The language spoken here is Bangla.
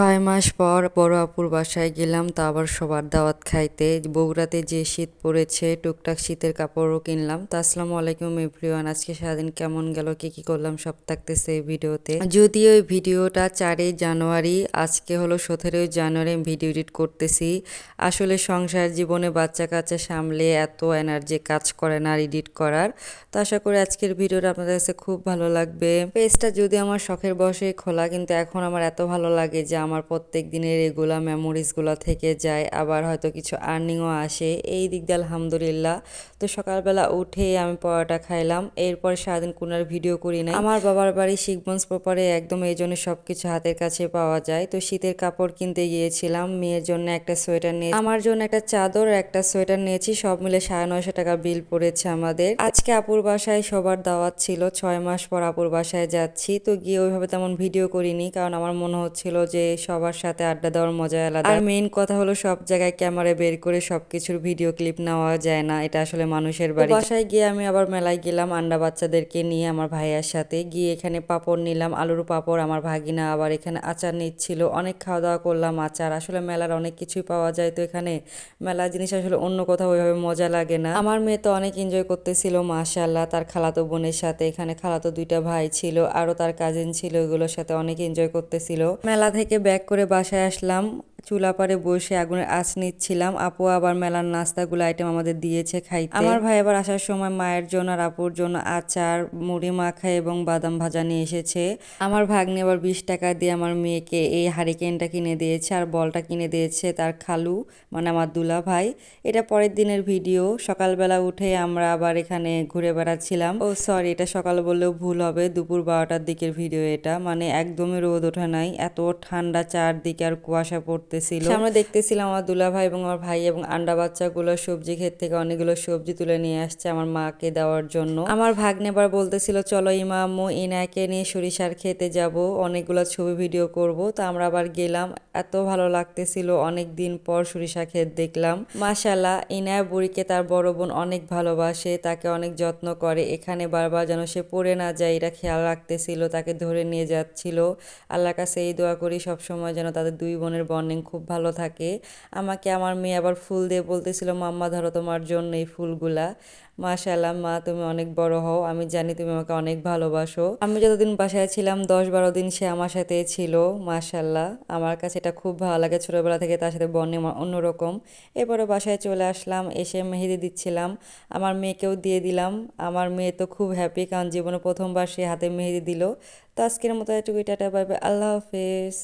ছয় মাস পর বড় আপুর বাসায় গেলাম, তা আবার সবার দাওয়াত খাইতে। বগুড়াতে যে শীত পড়েছে, টুকটাক শীতের কাপড়ও কিনলাম। তা আসসালামু আলাইকুম এভরিওয়ান, আজকে সারাদিন কেমন গেল, কি কি করলাম, সব থাকতেছে এই ভিডিওতে। যদিও এই ভিডিওটা চারই জানুয়ারি, আজকে হলো সতেরোই জানুয়ারি, আমি ভিডিও এডিট করতেছি। আসলে সংসার জীবনে বাচ্চা কাচ্চা সামলে এত এনার্জি কাজ করে না এডিট করার। তো আশা করি আজকের ভিডিওটা আপনাদের কাছে খুব ভালো লাগবে। পেজটা যদি আমার শখের বসে খোলা, কিন্তু এখন আমার এত ভালো লাগে যে আমার প্রত্যেক দিনের এগুলা মেমোরিজগুলো থেকে যায়, আবার হয়তো কিছু আর্নিংও আসে। এই দিক দিয়ে আলহামদুলিল্লাহ। তো সকালবেলা উঠে আমি পরোটা খাইলাম, এরপর সারাদিন কোনার ভিডিও করি নাই। আমার বাবার বাড়ি শিখগঞ্জ প্রপারে একদম এই জন্য সব কিছু হাতের কাছে পাওয়া যায়। তো শীতের কাপড় কিনতে গিয়েছিলাম, মেয়ের জন্য একটা সোয়েটার নিয়ে আমার জন্য একটা চাদর, একটা সোয়েটার নিয়েছি, সব মিলে সাড়ে নয়শো টাকা বিল পড়েছে আমাদের। আজকে আপুর বাসায় সবার দাওয়াত ছিল, ছয় মাস পর আপুর বাসায় যাচ্ছি। তো গিয়ে ওইভাবে তেমন ভিডিও করিনি, কারণ আমার মনে হচ্ছিল যে সবার সাথে আড্ডা দেওয়ার মজা আলাদা। আর মেইন কথা হলো সব জায়গায় ক্যামেরা বের করে সবকিছুর ভিডিও ক্লিপ নেওয়া যায় না। এটা আসলে মানুষের বাড়ি বাসায় গিয়ে আমি আবার মেলায় গেলাম আন্ডা বাচ্চাদেরকে নিয়ে আমার ভাইয়ার সাথে। গিয়ে এখানে পাপড় নিলাম, আলুর পাপড়, আমার ভাগিনা আবার এখানে আচার নিচ্ছিল। অনেক খাওয়া দাওয়া করলাম আচার। আসলে মেলার অনেক কিছুই পাওয়া যায় তো এখানে। মেলা জিনিস আসলে অন্য কোথাও ওইভাবে মজা লাগে না। আমার মেয়ে তো অনেক এনজয় করতেছিল মাশাল্লাহ তার খালাতো বোনের সাথে। এখানে খালাতো দুইটা ভাই ছিল আরও তার কাজিন ছিল ওগুলোর সাথে অনেক এনজয় করতেছিল। মেলা থেকে ব্যাক করে বাসায় আসলাম। চুলা পারে বসে আগুনের আঁচ নিচ্ছিলাম। আপু আবার মেলার নাস্তাগুলো আইটেম আমাদের দিয়েছে খাইতে। আমার ভাই আবার আসার সময় মায়ের জন্য আর আপুর জন্য আচার, মুড়ি মাখা এবং বাদাম ভাজা নিয়ে এসেছে। আমার ভাগ্নে আবার বিশ টাকা দিয়ে আমার মেয়েকে এই হারিকেনটা কিনে দিয়েছে আর বলটা কিনে দিয়েছে তার খালু মানে আমার দুলা ভাই। এটা পরের দিনের ভিডিও। সকালবেলা উঠে আমরা আবার এখানে ঘুরে বেড়াচ্ছিলাম। ও সরি এটা সকাল বললেও ভুল হবে। দুপুর বারোটার দিকের ভিডিও এটা। মানে একদমই রোদ ওঠে নাই। এত ঠান্ডা চারদিকে আর কুয়াশা পড়তেছিল আমরা দেখতেছিলাম আমার দুলা ভাই এবং আমার ভাই এবং আন্ডা বাচ্চাগুলো সবজি ক্ষেত থেকে অনেকগুলো সবজি তুলে নিয়ে আসছে আমার মাকে দেওয়ার জন্য। আমার ভাগ্নে এবার বলতেছিল, চলো ইমামু ইনাকে নিয়ে সরিষার খেতে যাব, অনেকগুলো ছবি ভিডিও করব। তো আমরা আবার গেলাম, এত ভালো লাগতেছিল অনেক দিন পর সরিষা ক্ষেত দেখলাম। মাশাল্লাহ ইনায়া বুড়িকে তার বড় বোন অনেক ভালোবাসে, তাকে অনেক যত্ন করে, এখানে বারবার যেন সে পড়ে না যায়, এটা খেয়াল রাখতেছিল, তাকে ধরে নিয়ে যাচ্ছিল। আল্লাহর কাছে এই দোয়া করি, সবসময় যেন তাদের দুই বোনের বন্ডিং খুব ভালো থাকে। আমাকে আমার মেয়ে আবার ফুল দিয়ে বলতেছিল, মাম্মা, ধরো তোমার জন্য এই ফুলগুলা। মাশাল্লাহ মা, তুমি অনেক বড় হও। আমি জানি তুমি আমাকে অনেক ভালোবাসো। আমি যতদিন বাসায় ছিলাম দশ বারো দিন সে আমার সাথে ছিল মাশাল্লাহ আমার কাছে এটা খুব ভালো লাগে ছোটোবেলা থেকে তার সাথে বনে অন্যরকম। এরপরে বাসায় চলে আসলাম, এসে মেহেদি দিচ্ছিলাম। আমার মেয়েকেও দিয়ে দিলাম। আমার মেয়ে তো খুব হ্যাপি কারণ জীবনে প্রথমবার সে হাতে মেহেদি দিল। তো আজকের মতো এটুকুই, টাটা বাইবে আল্লাহ হাফেজ।